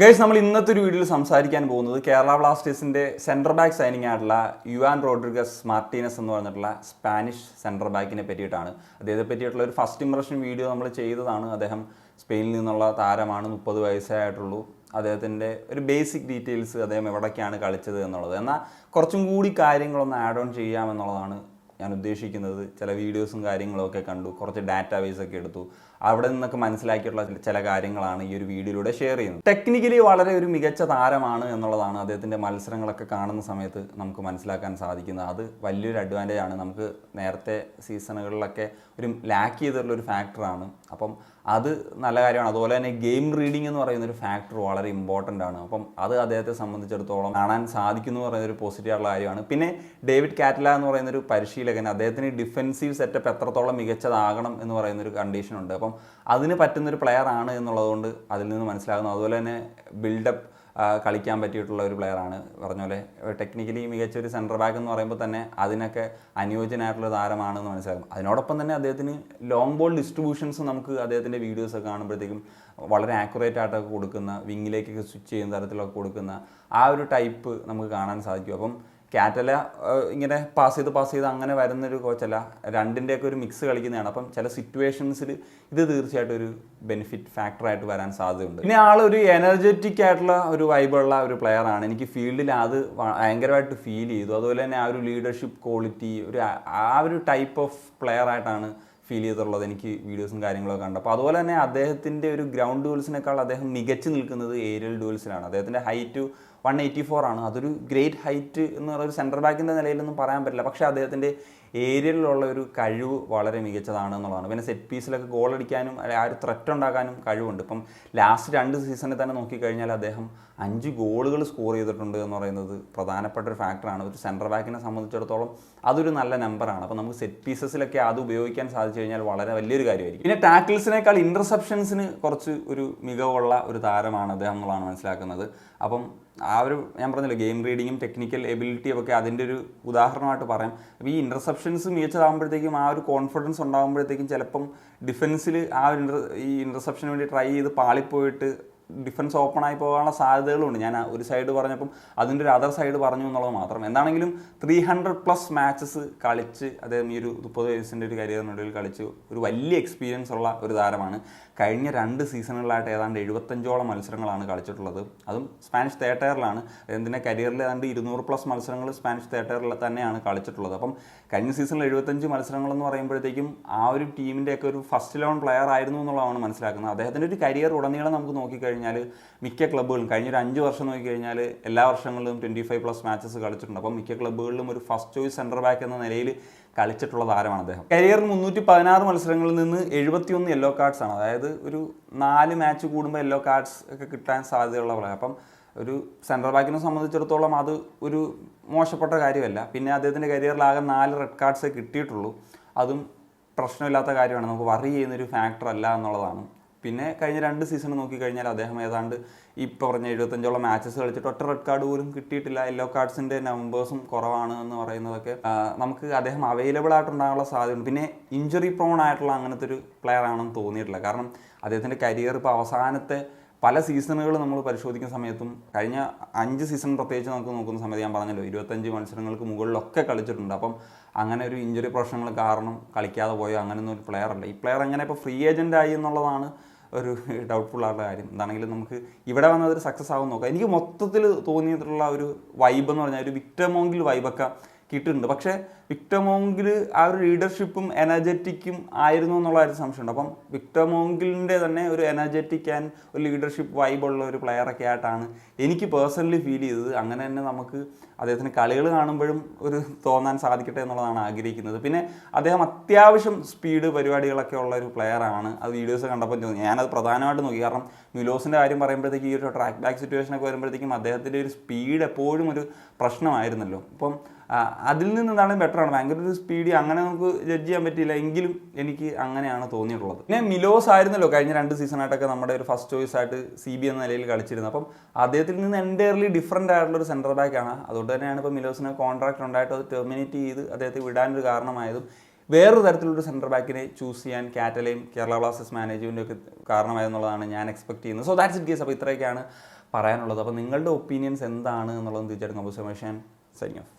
Guys നമ്മൾ ഇന്നത്തെ ഒരു വീഡിയോയിൽ സംസാരിക്കാൻ പോകുന്നത് കേരള ബ്ലാസ്റ്റേഴ്സിന്റെ സെന്റർ ബാക്ക് സൈനിങ് ആയിട്ടുള്ള യുവാൻ റോഡ്രിഗസ് മാർട്ടീനസ് എന്ന് പറഞ്ഞിട്ടുള്ള സ്പാനിഷ് സെന്റർ ബാക്കിനെ പറ്റിയിട്ടാണ്. അദ്ദേഹത്തെ പറ്റിയിട്ടുള്ള ഒരു ഫസ്റ്റ് ഇംപ്രഷൻ വീഡിയോ നമ്മൾ ചെയ്തതാണ്. അദ്ദേഹം സ്പെയിനിൽ നിന്നുള്ള താരമാണ് മുപ്പത് വയസ്സായിട്ടുള്ളൂ അദ്ദേഹത്തിന്റെ ഒരു ബേസിക് ഡീറ്റെയിൽസ് അദ്ദേഹം എവിടേക്കാണ് കളിച്ചത് എന്നുള്ളത്. എന്നാൽ കുറച്ചും കൂടി കാര്യങ്ങളൊന്ന് ആഡ് ഓൺ ചെയ്യാമെന്നുള്ളതാണ് ഞാൻ ഉദ്ദേശിക്കുന്നത്. ചില വീഡിയോസും കാര്യങ്ങളൊക്കെ കണ്ടു. കുറച്ച് ഡാറ്റാബേസ് ഒക്കെ എടുത്തു. അവിടെ നിന്നൊക്കെ മനസ്സിലാക്കിയിട്ടുള്ള ചില- കാര്യങ്ങളാണ് ഈ ഒരു വീഡിയോയിലൂടെ ഷെയർ ചെയ്യുന്നത്. ടെക്നിക്കലി വളരെ ഒരു മികച്ച താരമാണ് എന്നുള്ളതാണ് അദ്ദേഹത്തിന്റെ മത്സരങ്ങളൊക്കെ കാണുന്ന സമയത്ത് നമുക്ക് മനസ്സിലാക്കാൻ സാധിക്കുന്നത്. അത് വലിയൊരു അഡ്വാന്റേജ് ആണ്. നമുക്ക് നേരത്തെ സീസണുകളിലൊക്കെ ഒരു ലാക്ക് ചെയ്തിട്ടുള്ള ഒരു ഫാക്ടറാണ് അപ്പം അത് നല്ല കാര്യമാണ്. അതുപോലെ തന്നെ ഗെയിം റീഡിംഗ് എന്ന് പറയുന്ന ഒരു ഫാക്ടർ വളരെ ഇമ്പോർട്ടന്റ് ആണ്. അപ്പം അത് അദ്ദേഹത്തെ സംബന്ധിച്ചിടത്തോളം കാണാൻ സാധിക്കുന്നു എന്ന് പറയുന്ന ഒരു പോസിറ്റീവ് കാര്യമാണ്. പിന്നെ ഡേവിഡ് കാറ്റല എന്ന് പറയുന്ന ഒരു പരിശീലകൻ അദ്ദേഹത്തിന് ഡിഫെൻസീവ് സെറ്റപ്പ് എത്രത്തോളം മികച്ചതാകണം എന്ന് പറയുന്ന ഒരു കണ്ടീഷൻ ഉണ്ട്. അപ്പം അതിന് പറ്റുന്നൊരു പ്ലെയർ ആണ് എന്നുള്ളതുകൊണ്ട് അതിൽ നിന്ന് മനസ്സിലാകുന്നു. അതുപോലെ തന്നെ ബിൽഡപ്പ് കളിക്കാൻ പറ്റിയിട്ടുള്ള ഒരു പ്ലെയറാണ് പറഞ്ഞ പോലെ ടെക്നിക്കലി മികച്ച ഒരു സെന്റർ ബാക്ക് എന്ന് പറയുമ്പോൾ തന്നെ അതിനൊക്കെ അനുയോജ്യനായിട്ടുള്ള താരമാണെന്ന് മനസ്സിലാകും. അതിനോടൊപ്പം തന്നെ അദ്ദേഹത്തിന് ലോങ് ബോൾ ഡിസ്ട്രിബ്യൂഷൻസ് നമുക്ക് അദ്ദേഹത്തിന്റെ വീഡിയോസൊക്കെ കാണുമ്പോഴത്തേക്കും വളരെ ആക്യുറേറ്റ് ആയിട്ടൊക്കെ കൊടുക്കുന്ന വിങ്ങിലേക്കൊക്കെ സ്വിച്ച് ചെയ്യുന്ന തരത്തിലൊക്കെ കൊടുക്കുന്ന ആ ഒരു ടൈപ്പ് നമുക്ക് കാണാൻ സാധിക്കും. അപ്പം കാറ്റല ഇങ്ങനെ പാസ് ചെയ്ത് പാസ് ചെയ്ത് അങ്ങനെ വരുന്നൊരു കോച്ചല്ല രണ്ടിന്റെയൊക്കെ ഒരു മിക്സ് കളിക്കുന്നതാണ്. അപ്പം ചില സിറ്റുവേഷൻസിൽ ഇത് തീർച്ചയായിട്ടും ഒരു ബെനിഫിറ്റ് ഫാക്ടറായിട്ട് വരാൻ സാധ്യതയുണ്ട്. പിന്നെ ഒരു എനർജറ്റിക് ആയിട്ടുള്ള ഒരു വൈബുള്ള ഒരു പ്ലെയർ ആണ്. എനിക്ക് ഫീൽഡിൽ അത് ഭയങ്കരമായിട്ട് ഫീൽ ചെയ്തു. അതുപോലെ തന്നെ ആ ഒരു ലീഡർഷിപ്പ് ക്വാളിറ്റി ഒരു ആ ഒരു ടൈപ്പ് ഓഫ് പ്ലെയർ ആയിട്ടാണ് ഫീൽ ചെയ്തിട്ടുള്ളത് എനിക്ക് വീഡിയോസും കാര്യങ്ങളൊക്കെ കണ്ടു. അപ്പോൾ അതുപോലെ തന്നെ അദ്ദേഹത്തിന്റെ ഒരു ഗ്രൗണ്ട് ഡുവൽസിനേക്കാൾ അദ്ദേഹം മികച്ച് നിൽക്കുന്നത് ഏരിയൽ ഡുവൽസിലാണ് അദ്ദേഹത്തിന്റെ ഹൈറ്റ് വൺ എയ്റ്റി ഫോർ ആണ്. അതൊരു ഗ്രേറ്റ് ഹൈറ്റ് എന്ന് പറയുന്ന ഒരു സെന്റർ ബാക്കിന്റെ നിലയിലൊന്നും പറയാൻ പറ്റില്ല. പക്ഷേ അദ്ദേഹത്തിന്റെ ഏരിയയിലുള്ള ഒരു കഴിവ് വളരെ മികച്ചതാണ് എന്നുള്ളതാണ്. പിന്നെ സെറ്റ് പീസിലൊക്കെ ഗോൾ അടിക്കാനും ആ ഒരു ത്രെറ്റ് ഉണ്ടാക്കാനും കഴിവുണ്ട്. ഇപ്പം ലാസ്റ്റ് രണ്ട് സീസണിൽ തന്നെ നോക്കിക്കഴിഞ്ഞാൽ അദ്ദേഹം അഞ്ച് ഗോളുകൾ സ്കോർ ചെയ്തിട്ടുണ്ട് എന്ന് പറയുന്നത് പ്രധാനപ്പെട്ട ഒരു ഫാക്ടറാണ് ഒരു സെന്റർ ബാക്കിനെ സംബന്ധിച്ചിടത്തോളം അതൊരു നല്ല നമ്പറാണ് അപ്പോൾ നമുക്ക് സെറ്റ് പീസസിലൊക്കെ അത് ഉപയോഗിക്കാൻ സാധിച്ചു കഴിഞ്ഞാൽ വളരെ വലിയൊരു കാര്യമായിരിക്കും. പിന്നെ ടാക്കിൾസിനേക്കാൾ ഇന്റർസെപ്ഷൻസിന് കുറച്ച് ഒരു മികവുള്ള ഒരു താരമാണ് അദ്ദേഹം എന്നുള്ളതാണ് മനസ്സിലാക്കുന്നത്. അപ്പം ആ ഒരു ഞാൻ പറഞ്ഞില്ല ഗെയിം റീഡിങ്ങും ടെക്നിക്കൽ എബിലിറ്റിയും ഒക്കെ അതിന്റെ ഒരു ഉദാഹരണമായിട്ട് പറയാം. അപ്പോൾ ഈ ഇന്റർസെപ്ഷൻസ് മികച്ചതാകുമ്പോഴത്തേക്കും ആ ഒരു കോൺഫിഡൻസ് ഉണ്ടാകുമ്പോഴത്തേക്കും ചിലപ്പം ഡിഫൻസിൽ ആ ഒരു ഈ ഇന്റർസെപ്ഷന് വേണ്ടി ട്രൈ ചെയ്ത് പാളിപ്പോയിട്ട് ഡിഫൻസ് ഓപ്പൺ ആയി പോകാനുള്ള സാധ്യതകളുണ്ട്. ഞാൻ ഒരു സൈഡ് പറഞ്ഞപ്പം അതിന്റെ ഒരു അതർ സൈഡ് പറഞ്ഞു എന്നുള്ളത് മാത്രം. എന്താണെങ്കിലും ത്രീ ഹൺഡ്രഡ് പ്ലസ് മാച്ചസ് കളിച്ച് അദ്ദേഹം ഈ ഒരു മുപ്പത് വയസ്സിന്റെ ഒരു കരിയറിനിടയിൽ കളിച്ച് ഒരു വലിയ എക്സ്പീരിയൻസ് ഉള്ള ഒരു താരമാണ്. കഴിഞ്ഞ രണ്ട് സീസണുകളിലായിട്ട് ഏതാണ്ട് എഴുപത്തഞ്ചോളം മത്സരങ്ങളാണ് കളിച്ചിട്ടുള്ളത്. അതും സ്പാനിഷ് തേട്ടയറിലാണ് അദ്ദേഹത്തിന്റെ കരിയറിൽ ഏതാണ്ട് ഇരുന്നൂറ് പ്ലസ് മത്സരങ്ങൾ സ്പാനിഷ് തേട്ടയറിൽ തന്നെയാണ് കളിച്ചിട്ടുള്ളത്. അപ്പം കഴിഞ്ഞ സീസണിൽ എഴുപത്തഞ്ച് മത്സരങ്ങൾ എന്ന് പറയുമ്പോഴത്തേക്കും ആ ഒരു ടീമിന്റെയൊക്കെ ഒരു ഫസ്റ്റ് ലെവൻ പ്ലെയർ ആയിരുന്നു എന്നുള്ളതാണ് മനസ്സിലാക്കുന്നത്. അദ്ദേഹത്തിന്റെ ഒരു കരിയർ ഉടനീളം നമുക്ക് നോക്കിക്കഴിഞ്ഞാൽ മിക്ക ക്ലബ്ബുകളും കഴിഞ്ഞ ഒരു അഞ്ച് വർഷം നോക്കി കഴിഞ്ഞാൽ എല്ലാ വർഷങ്ങളിലും ട്വന്റി ഫൈവ് പ്ലസ് മാച്ചസ് കളിച്ചിട്ടുണ്ട്. അപ്പം മിക്ക ക്ലബ്ബുകളിലും ഒരു ഫസ്റ്റ് ചോയ്സ് സെന്റർ ബാക്ക് എന്ന നിലയിൽ കളിച്ചിട്ടുള്ള താരമാണ് അദ്ദേഹം. കരിയറിൽ മുന്നൂറ്റി പതിനാറ് മത്സരങ്ങളിൽ നിന്ന് എഴുപത്തിയൊന്ന് യെല്ലോ കാർഡ്സ് ആണ്. അതായത് ഒരു നാല് മാച്ച് കൂടുമ്പോൾ യെല്ലോ കാർഡ്സ് ഒക്കെ കിട്ടാൻ സാധ്യതയുള്ള പ്ലെയർ അപ്പം ഒരു സെൻട്രൽ ബാക്കിനെ സംബന്ധിച്ചിടത്തോളം അത് ഒരു മോശപ്പെട്ട കാര്യമല്ല. പിന്നെ അദ്ദേഹത്തിന്റെ കരിയറിലാകെ നാല് റെഡ് കാർഡ്സേ കിട്ടിയിട്ടുള്ളൂ. അതും പ്രശ്നമില്ലാത്ത കാര്യമാണ്. നമുക്ക് വറി ചെയ്യുന്നൊരു ഫാക്ടർ അല്ല എന്നുള്ളതാണ്. പിന്നെ കഴിഞ്ഞ രണ്ട് സീസൺ നോക്കിക്കഴിഞ്ഞാൽ അദ്ദേഹം ഏതാണ്ട് ഈ പറഞ്ഞ എഴുപത്തഞ്ചോളം മാച്ചസ് കളിച്ചിട്ട് ഒറ്റ റെഡ് കാർഡ് പോലും കിട്ടിയിട്ടില്ല. യെല്ലോ കാർഡ്സിന്റെ നമ്പേഴ്സും കുറവാണ് എന്ന് പറയുന്നതൊക്കെ നമുക്ക് അദ്ദേഹം അവൈലബിൾ ആയിട്ടുണ്ടാകാനുള്ള സാധ്യതയുണ്ട്. പിന്നെ ഇഞ്ചുറി പ്രോൺ ആയിട്ടുള്ള അങ്ങനത്തെ ഒരു പ്ലെയർ ആണെന്ന് തോന്നിയിട്ടില്ല. കാരണം അദ്ദേഹത്തിന്റെ കരിയർ ഇപ്പോൾ അവസാനത്തെ പല സീസണുകൾ നമ്മൾ പരിശോധിക്കുന്ന സമയത്തും കഴിഞ്ഞ അഞ്ച് സീസൺ പ്രത്യേകിച്ച് നമുക്ക് നോക്കുന്ന സമയത്ത് ഞാൻ പറഞ്ഞല്ലോ ഇരുപത്തഞ്ച് മത്സരങ്ങൾക്ക് മുകളിലൊക്കെ കളിച്ചിട്ടുണ്ട്. അപ്പം അങ്ങനെ ഒരു ഇഞ്ചുറി പ്രശ്നങ്ങൾ കാരണം കളിക്കാതെ പോയോ അങ്ങനെയൊന്നും ഒരു പ്ലെയർ അല്ല. ഈ പ്ലെയർ എങ്ങനെ ഇപ്പോൾ ഫ്രീ ഏജന്റ് ആയി എന്നുള്ളതാണ് ഒരു ഡൗട്ട്ഫുൾ ആയിട്ടുള്ള കാര്യം. എന്താണെങ്കിലും നമുക്ക് ഇവിടെ വന്നത് ഒരു സക്സസ് ആവും നോക്കാം. എനിക്ക് മൊത്തത്തിൽ തോന്നിയിട്ടുള്ള ഒരു വൈബ് എന്ന് പറഞ്ഞാൽ ഒരു വിക്ടമോങ്കിൽ വൈബൊക്കെ കിട്ടുന്നുണ്ട് പക്ഷേ വിക്ടമോങ്കിൽ ആ ഒരു ലീഡർഷിപ്പും എനർജറ്റിക്കും ആയിരുന്നു എന്നുള്ള ഒരു സംശയമുണ്ട്. അപ്പം വിക്ടമോങ്കിലിന്റെ തന്നെ ഒരു എനർജറ്റിക് ആൻഡ് ഒരു ലീഡർഷിപ്പ് വൈബുള്ള ഒരു പ്ലെയറൊക്കെ ആയിട്ടാണ് എനിക്ക് പേഴ്സണലി ഫീൽ ചെയ്തത്. അങ്ങനെ തന്നെ നമുക്ക് അദ്ദേഹത്തിന് കളികൾ കാണുമ്പോഴും ഒരു തോന്നാൻ സാധിക്കട്ടെ എന്നുള്ളതാണ് ആഗ്രഹിക്കുന്നത്. പിന്നെ അദ്ദേഹം അത്യാവശ്യം സ്പീഡ് പരിപാടികളൊക്കെ ഉള്ള ഒരു പ്ലെയറാണ് അത് വീഡിയോസ് കണ്ടപ്പോൾ തോന്നി. ഞാനത് പ്രധാനമായിട്ട് നോക്കി. കാരണം മിലോസിന്റെ കാര്യം പറയുമ്പോഴത്തേക്ക് ഈ ഒരു ട്രാക്ക് ബാക്ക് സിറ്റുവേഷനൊക്കെ വരുമ്പോഴത്തേക്കും അദ്ദേഹത്തിന്റെ ഒരു സ്പീഡ് എപ്പോഴും ഒരു പ്രശ്നമായിരുന്നല്ലോ. അപ്പം അതിൽ നിന്ന് എന്താണ് ബെറ്റർ ആണ്? ഭയങ്കര ഒരു സ്പീഡി അങ്ങനെ നമുക്ക് ജഡ്ജ് ചെയ്യാൻ പറ്റിയില്ല. എങ്കിലും എനിക്ക് അങ്ങനെയാണ് തോന്നിയിട്ടുള്ളത്. പിന്നെ മിലോസ് ആയിരുന്നല്ലോ കഴിഞ്ഞ രണ്ട് സീസണായിട്ടൊക്കെ നമ്മുടെ ഒരു ഫസ്റ്റ് ചോയ്സ് ആയിട്ട് സി ബി എന്ന നിലയിൽ കളിച്ചിരുന്നത്. അപ്പം അദ്ദേഹത്തിൽ നിന്ന് എന്റയർലി ഡിഫറെന്റ് ആയിട്ടുള്ള ഒരു സെന്റർ ആണ്. അതുകൊണ്ട് തന്നെയാണ് ഇപ്പോൾ മിലോസിന് കോൺട്രാക്ട് ഉണ്ടായിട്ട് അത് ടെർമിനേറ്റ് ചെയ്ത് അദ്ദേഹത്തെ വിടാനൊരു കാരണമായതും വേറൊരു തരത്തിലുള്ള സെന്റർ ബാക്കിനെ ചൂസ് ചെയ്യാൻ കാറ്റലയും കേരള ബ്ലാസ്റ്റേഴ്സ് മാനേജ്മെന്റും ഒക്കെ കാരണമായെന്നുള്ളതാണ് ഞാൻ എക്സ്പെക്ട് ചെയ്യുന്നത്. സോ ദാറ്റ്സ് ഇറ്റ് കേസ് അപ്പോൾ ഇത്രയൊക്കെയാണ് പറയാനുള്ളത്. അപ്പോൾ നിങ്ങളുടെ ഒപ്പീനിയൻസ് എന്താണ് എന്നുള്ളത് തീർച്ചയായിട്ടും കമ്പോസ് സൈനിങ് ഓഫ്